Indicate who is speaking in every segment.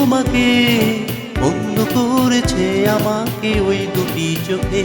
Speaker 1: তোমাকে বন্ধ করেছে আমাকে ওই দুটি চোখে।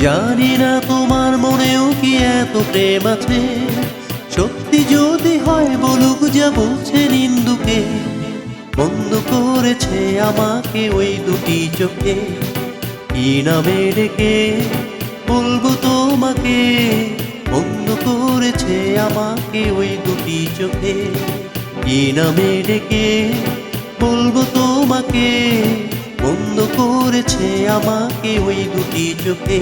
Speaker 1: জানি না তোমার মনেও কি এত প্রেম আছে। সত্যি যদি হয় বলুক যা বলছে নিন্দুকে, বন্ধ করেছে আমাকে ওই দুটি চোখে। কি নামে ডেকে বলব তোমাকে? বন্ধ করেছে আমাকে ওই দুটি চোখে। কি নামে ডেকে বলব তোমাকে? করেছে আমাকে ওই দুটি চোখে।